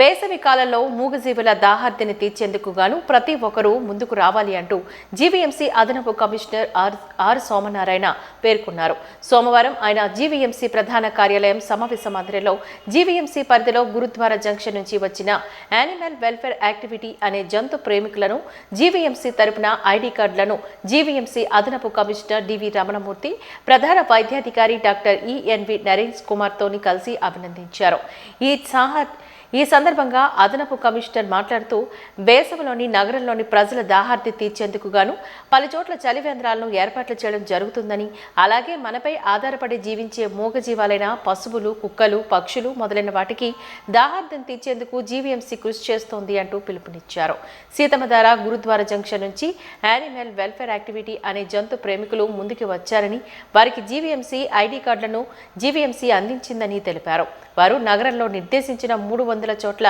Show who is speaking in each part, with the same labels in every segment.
Speaker 1: వేసవి కాలంలో మూగజీవుల దాహార్తిని తీర్చేందుకు గాను ప్రతి ఒక్కరూ ముందుకు రావాలి అంటూ జీవీఎంసీ అదనపు కమిషనర్ ఆర్ ఆర్ సోమనారాయణ పేర్కొన్నారు. సోమవారం ఆయన జీవీఎంసీ ప్రధాన కార్యాలయం సమావేశ మందిరంలో జీవీఎంసీ పరిధిలో గురుద్వారా జంక్షన్ నుంచి వచ్చిన యానిమల్ వెల్ఫేర్ యాక్టివిటీ అనే జంతు ప్రేమికులను జీవీఎంసీ తరపున ఐడి కార్డులను జీవీఎంసీ అదనపు కమిషనర్ డివి రమణమూర్తి ప్రధాన వైద్యాధికారి డాక్టర్ ఈఎన్వి నరేష్ కుమార్తోని కలిసి అభినందించారు. ఈ సాహ ఈ సందర్భంగా అదనపు కమిషనర్ మాట్లాడుతూ వేసవిలోని నగరంలోని ప్రజల దాహార్తి తీర్చేందుకు గాను పలు చోట్ల చలివేంద్రాలను ఏర్పాట్లు చేయడం జరుగుతుందని అలాగే మనపై ఆధారపడి జీవించే మూగజీవాలైన పశువులు కుక్కలు పక్షులు మొదలైన వాటికి దాహార్థం తీర్చేందుకు జీవీఎంసీ కృషి చేస్తోంది అంటూ పిలుపునిచ్చారు. సీతమధార గురుద్వారా జంక్షన్ నుంచి యానిమల్ వెల్ఫేర్ యాక్టివిటీ అనే జంతు ప్రేమికులు ముందుకు వచ్చారని వారికి జీవీఎంసీ ఐడి కార్డులను జీవీఎంసీ అందించిందని తెలిపారు. వారు నగరంలో నిర్దేశించిన మూడు వందల చోట్ల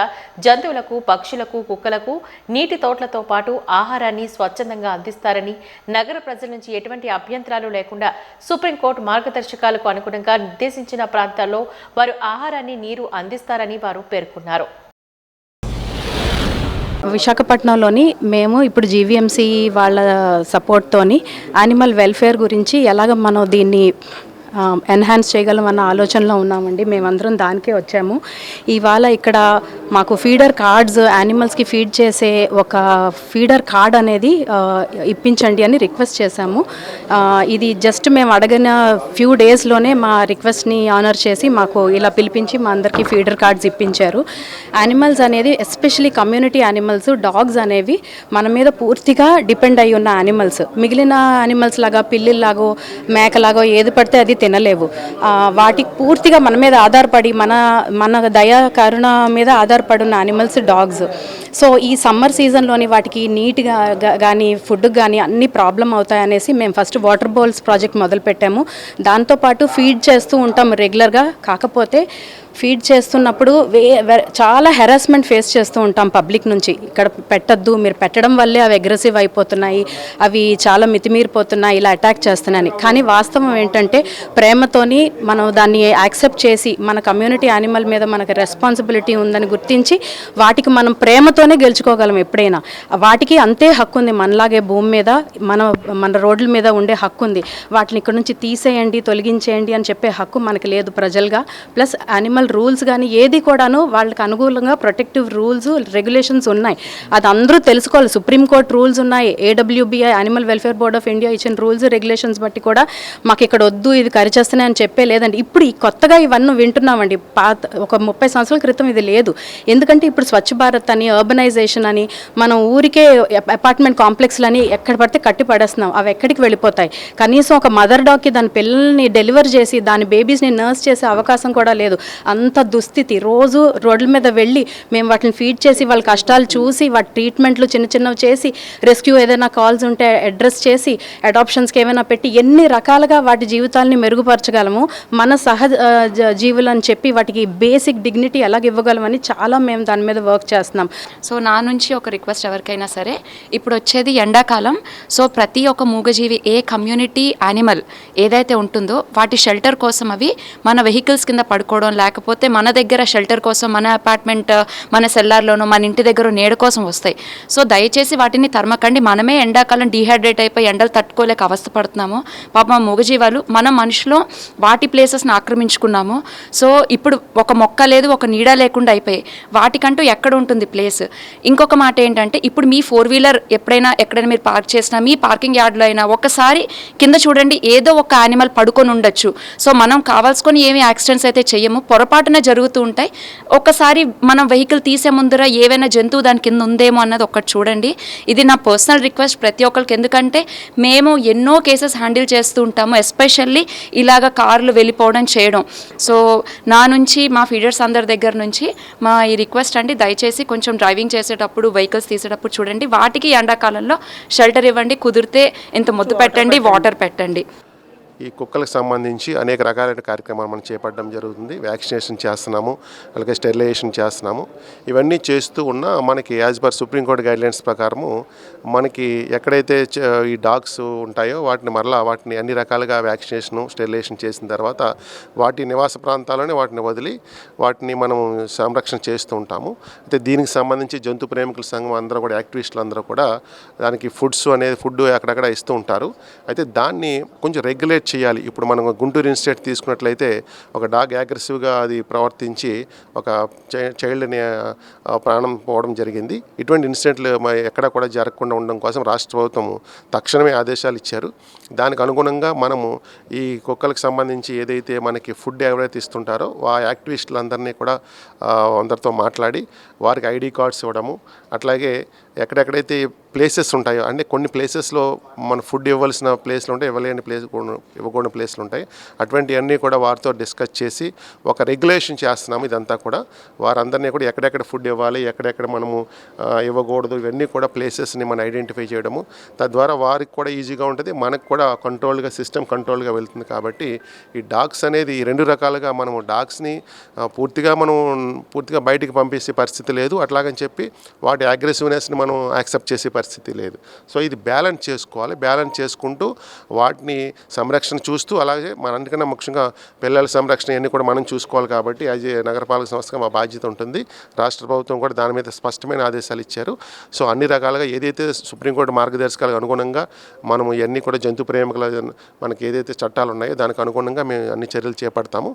Speaker 1: జంతువులకు పక్షులకు కుక్కలకు నీటి తోటలతో పాటు ఆహారాన్ని స్వచ్ఛందంగా అందిస్తారని నగర ప్రజల నుంచి ఎటువంటి అభ్యంతరాలు లేకుండా సుప్రీంకోర్టు మార్గదర్శకాలకు అనుగుణంగా నిర్దేశించిన ప్రాంతాల్లో వారు ఆహారాన్ని నీరు అందిస్తారని వారు పేర్కొన్నారు.
Speaker 2: విశాఖపట్నంలోని మేము ఇప్పుడు జీవీఎంసీ వాళ్ళ సపోర్ట్తోని యానిమల్ వెల్ఫేర్ గురించి ఎలాగ మనం దీన్ని ఎన్హాన్స్ చేయగలం అన్న ఆలోచనలో ఉన్నామండి. మేమందరం దానికే వచ్చాము. ఇవాళ ఇక్కడ మాకు ఫీడర్ కార్డ్స్ యానిమల్స్కి ఫీడ్ చేసే ఒక ఫీడర్ కార్డ్ అనేది ఇప్పించండి అని రిక్వెస్ట్ చేశాము. ఇది జస్ట్ మేము అడగిన ఫ్యూ డేస్లోనే మా రిక్వెస్ట్ని ఆనర్ చేసి మాకు ఇలా పిలిపించి మా అందరికీ ఫీడర్ కార్డ్స్ ఇప్పించారు. యానిమల్స్ అనేది ఎస్పెషలీ కమ్యూనిటీ యానిమల్స్ డాగ్స్ అనేవి మన మీద పూర్తిగా డిపెండ్ అయి ఉన్న యానిమల్స్. మిగిలిన యానిమల్స్ లాగా పిల్లిలాగో మేకలాగో ఏది పడితే అది తినలేవు. వాటికి పూర్తిగా మన మీద ఆధారపడి మన మన దయ కరుణ మీద ఆధారపడి ఉన్న యానిమల్స్ డాగ్స్ సో ఈ సమ్మర్ సీజన్లోని వాటికి నీట్గా కానీ ఫుడ్ కానీ అన్ని ప్రాబ్లం అవుతాయనేసి మేము ఫస్ట్ వాటర్ బౌల్స్ ప్రాజెక్ట్ మొదలుపెట్టాము. దాంతోపాటు ఫీడ్ చేస్తూ ఉంటాం రెగ్యులర్గా కాకపోతే ఫీడ్ చేస్తున్నప్పుడు వే చాలా హెరాస్మెంట్ ఫేస్ చేస్తూ ఉంటాం పబ్లిక్ నుంచి. ఇక్కడ పెట్టద్దు మీరు పెట్టడం వల్లే అవి అగ్రెసివ్ అయిపోతున్నాయి అవి చాలా మితిమీరిపోతున్నాయి ఇలా అటాక్ చేస్తున్నాయని. కానీ వాస్తవం ఏంటంటే ప్రేమతోని మనం దాన్ని యాక్సెప్ట్ చేసి మన కమ్యూనిటీ యానిమల్ మీద మనకు రెస్పాన్సిబిలిటీ ఉందని గుర్తించి వాటికి మనం ప్రేమతోనే గెలుచుకోగలం ఎప్పుడైనా. వాటికి అంతే హక్కు ఉంది మనలాగే భూమి మీద మన మన రోడ్ల మీద ఉండే హక్కు ఉంది. వాటిని ఇక్కడ నుంచి తీసేయండి తొలగించేయండి అని చెప్పే హక్కు మనకి లేదు ప్రజలుగా. ప్లస్ యానిమల్ రూల్స్ కానీ ఏది కూడాను వాళ్ళకి అనుకూలంగా ప్రొటెక్టివ్ రూల్స్ రెగ్యులేషన్స్ ఉన్నాయి. అది అందరూ తెలుసుకోవాలి. సుప్రీంకోర్టు రూల్స్ ఉన్నాయి. AWBI animal welfare board of India ఇచ్చిన రూల్స్ రెగ్యులేషన్స్ బట్టి కూడా మాకు ఇక్కడ వద్దు ఇది కరిచేస్తున్నాయి అని చెప్పే లేదండి. ఇప్పుడు ఈ కొత్తగా ఇవన్నీ వింటున్నామండి. పాత ఒక ముప్పై సంవత్సరాల క్రితం ఇది లేదు. ఎందుకంటే ఇప్పుడు స్వచ్ఛ భారత్ అని అర్బనైజేషన్ అని మనం ఊరికే అపార్ట్మెంట్ కాంప్లెక్స్లని ఎక్కడ పడితే కట్టి పడేస్తున్నాం. అవి ఎక్కడికి వెళ్ళిపోతాయి? కనీసం ఒక మదర్ డాగ్కి దాని పిల్లల్ని డెలివర్ చేసి దాని బేబీస్ని నర్స్ చేసే అవకాశం కూడా లేదు. అంత దుస్థితి. రోజు రోడ్ల మీద వెళ్ళి మేము వాటిని ఫీడ్ చేసి వాళ్ళ కష్టాలు చూసి వాటి ట్రీట్మెంట్లు చిన్న చిన్నవి చేసి రెస్క్యూ ఏదైనా కాల్స్ ఉంటే అడ్రస్ చేసి అడాప్షన్స్కి ఏమైనా పెట్టి ఎన్ని రకాలుగా వాటి జీవితాలని మెరుగుపరచగలము మన సహజ జీవులని జీవులు అని చెప్పి వాటికి బేసిక్ డిగ్నిటీ ఎలాగ ఇవ్వగలమని చాలా మేము దాని మీద వర్క్ చేస్తున్నాం.
Speaker 3: సో నా నుంచి ఒక రిక్వెస్ట్ ఎవరికైనా సరే ఇప్పుడు వచ్చేది ఎండాకాలం. సో ప్రతి ఒక్క మూగజీవి ఏ కమ్యూనిటీ యానిమల్ ఏదైతే ఉంటుందో వాటి షెల్టర్ కోసం అవి మన వెహికల్స్ కింద పడుకోవడం లేకపోతే మన దగ్గర షెల్టర్ కోసం మన అపార్ట్మెంట్ మన సెల్లార్లోనో మన ఇంటి దగ్గర నీడ కోసం వస్తాయి. సో దయచేసి వాటిని తరమకండి. మనమే ఎండాకాలం డీహైడ్రేట్ అయిపోయి ఎండలు తట్టుకోలేక అవస్థపడుతున్నాము పాప పాపం మూగజీవాలు మన మనుషులు వాటి ప్లేసెస్ని ఆక్రమించుకున్నాము. సో ఇప్పుడు ఒక మొక్క లేదు ఒక నీడ లేకుండా అయిపోయాయి వాటికంటూ ఎక్కడ ఉంటుంది ప్లేస్ ఇంకొక మాట ఏంటంటే ఇప్పుడు మీ ఫోర్ వీలర్ ఎప్పుడైనా ఎక్కడైనా మీరు పార్క్ చేసినా మీ పార్కింగ్ యార్డ్లో అయినా ఒకసారి కింద చూడండి ఏదో ఒక యానిమల్ పడుకొని ఉండొచ్చు. సో మనం కావాల్సుకొని ఏమి యాక్సిడెంట్స్ అయితే చెయ్యము. పొరపాటున జరుగుతూ ఉంటాయి. ఒకసారి మనం వెహికల్ తీసే ముందర ఏవైనా జంతువు దాని కింద ఉందేమో అన్నది ఒకటి చూడండి. ఇది నా పర్సనల్ రిక్వెస్ట్ ప్రతి ఒక్కరికి. ఎందుకంటే మేము ఎన్నో కేసెస్ హ్యాండిల్ చేస్తూ ఉంటాము. ఎస్పెషల్లీ ఇలాగ కార్లు వెళ్ళిపోవడం చేయడం. సో నా నుంచి మా ఫీడర్స్ అందరి దగ్గర నుంచి మా ఈ రిక్వెస్ట్ అండి. దయచేసి కొంచెం డ్రైవింగ్ చేసేటప్పుడు వెహికల్స్ తీసేటప్పుడు చూడండి. వాటికి ఎండాకాలంలో షెల్టర్ ఇవ్వండి. కుదిరితే ఇంత ముద్దు పెట్టండి వాటర్ పెట్టండి.
Speaker 4: ఈ కుక్కలకు సంబంధించి అనేక రకాలైన కార్యక్రమాలు మనం చేపట్టడం జరుగుతుంది. వ్యాక్సినేషన్ చేస్తున్నాము అలాగే స్టెరిలైజేషన్ చేస్తున్నాము. ఇవన్నీ చేస్తూ ఉన్న మనకి యాజ్ పర్ సుప్రీంకోర్టు గైడ్లైన్స్ ప్రకారము మనకి ఎక్కడైతే ఈ డాగ్స్ ఉంటాయో వాటిని మరలా వాటిని అన్ని రకాలుగా వ్యాక్సినేషన్ స్టెరిలైజేషన్ చేసిన తర్వాత వాటి నివాస ప్రాంతాల్లోనే వాటిని వదిలి వాటిని మనం సంరక్షణ చేస్తూ ఉంటాము. అయితే దీనికి సంబంధించి జంతు ప్రేమికుల సంఘం అందరూ కూడా యాక్టివిస్టులు అందరూ కూడా దానికి ఫుడ్స్ అనేది ఫుడ్ అక్కడక్కడ ఇస్తూ ఉంటారు. అయితే దాన్ని కొంచెం రెగ్యులేట్ చేయాలి. ఇప్పుడు మనం గుంటూరు ఇన్స్టేట్ తీసుకున్నట్లయితే ఒక డాగ్ అగ్రెసివ్గా అది ప్రవర్తించి ఒక చై- చైల్డ్ని ప్రాణం పోవడం జరిగింది. ఇటువంటి ఇన్సిడెంట్లు ఎక్కడ కూడా జరగకుండా ఉండడం కోసం రాష్ట్ర ప్రభుత్వం తక్షణమే ఆదేశాలు ఇచ్చారు. దానికి అనుగుణంగా మనము ఈ కుక్కలకు సంబంధించి ఏదైతే మనకి ఫుడ్ ఎవరైతే ఇస్తుంటారో ఆ యాక్టివిస్టులందరినీ కూడా అందరితో మాట్లాడి వారికి ఐడి కార్డ్స్ ఇవ్వడము అట్లాగే ఎక్కడెక్కడైతే ప్లేసెస్ ఉంటాయో. అంటే కొన్ని ప్లేసెస్లో మన ఫుడ్ ఇవ్వాల్సిన ప్లేస్లు ఉంటాయి ఇవ్వలేని ప్లేస్ ఇవ్వకూడని ప్లేస్లు ఉంటాయి. అటువంటివన్నీ కూడా వారితో డిస్కస్ చేసి ఒక రెగ్యులేషన్ చేస్తున్నాము ఇదంతా కూడా. వారందరినీ కూడా ఎక్కడెక్కడ ఫుడ్ ఇవ్వాలి ఎక్కడెక్కడ మనము ఇవ్వకూడదు ఇవన్నీ కూడా ప్లేసెస్ని మనం ఐడెంటిఫై చేయడము. తద్వారా వారికి కూడా ఈజీగా ఉంటుంది. మనకు కూడా కంట్రోల్గా సిస్టమ్ కంట్రోల్గా వెళ్తుంది కాబట్టి ఈ డాగ్స్ అనేది ఈ రెండు రకాలుగా మనము డాగ్స్ని పూర్తిగా మనం పూర్తిగా బయటికి పంపించే పరిస్థితి లేదు. అట్లాగని చెప్పి వాటి అగ్రెసివ్నెస్ని మనం యాక్సెప్ట్ చేసే పరిస్థితి పరిస్థితి లేదు. సో ఇది బ్యాలెన్స్ చేసుకోవాలి. బ్యాలెన్స్ చేసుకుంటూ వాటిని సంరక్షణ చూస్తూ అలాగే మన అన్నికన్నా ముఖ్యంగా పిల్లల సంరక్షణ ఇవన్నీ కూడా మనం చూసుకోవాలి కాబట్టి అది నగరపాలక సంస్థగా మా బాధ్యత ఉంటుంది. రాష్ట్ర ప్రభుత్వం కూడా దాని మీద స్పష్టమైన ఆదేశాలు ఇచ్చారు. సో అన్ని రకాలుగా ఏదైతే సుప్రీంకోర్టు మార్గదర్శకాలకు అనుగుణంగా మనము ఇవన్నీ కూడా జంతు ప్రేమికుల మనకి ఏదైతే చట్టాలు ఉన్నాయో దానికి అనుగుణంగా మేము అన్ని చర్యలు చేపడతాము.